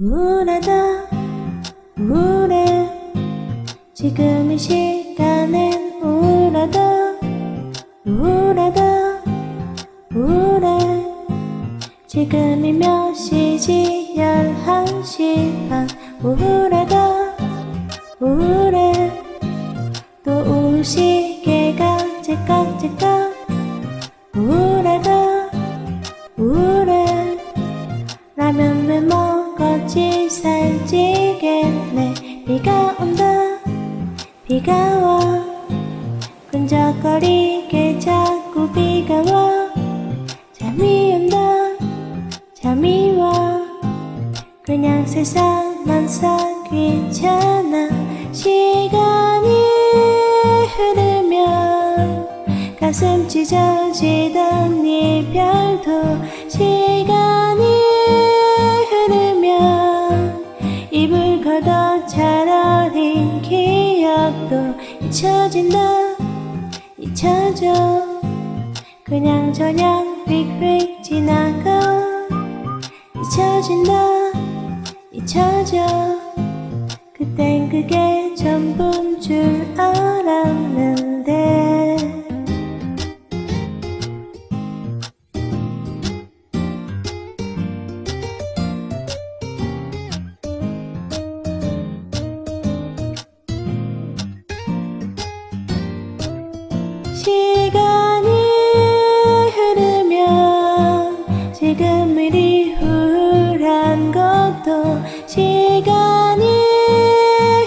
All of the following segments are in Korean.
우울하다. 우울해 지금 이 시간엔 우울하다. 우울하다. 우울해 지금이 몇 시지? 열한 시반. 우울하다. 우울해 또 우울 시계가 째깍째깍 비가 와 끈적거리게 자꾸 비가 와 잠이 온다 잠이 와. 그냥 세상만 사귀잖아. 시간이 흐르면 가슴 찢어지던 이 별도 시간이 흐르면 입을 걷어 차라린 기억도 잊혀진다. 잊혀져. 그냥 저냥 휙휙 지나가. 잊혀진다. 잊혀져. 그땐 그게 전부인 줄 지금 이리 우울한 것도 시간이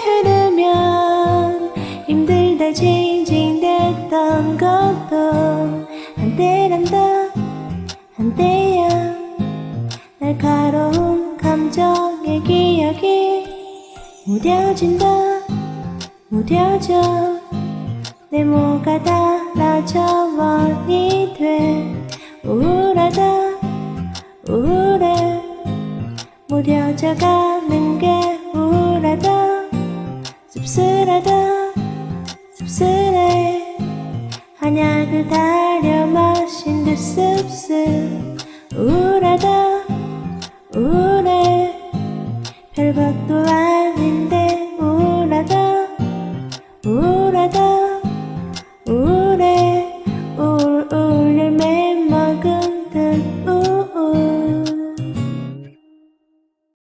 흐르면 힘들다 징징댔던 것도 한때란다 한때야. 날카로운 감정의 기억이 무뎌진다 무뎌져. 내 모가 달라져 원이 무뎌져 가는 게 우울하다. 씁쓸하다. 씁쓸해. 한약을 달려 마신 듯 씁쓸 우울하다. 우울해. 별것도 아닌데 우울하다. 우울하다.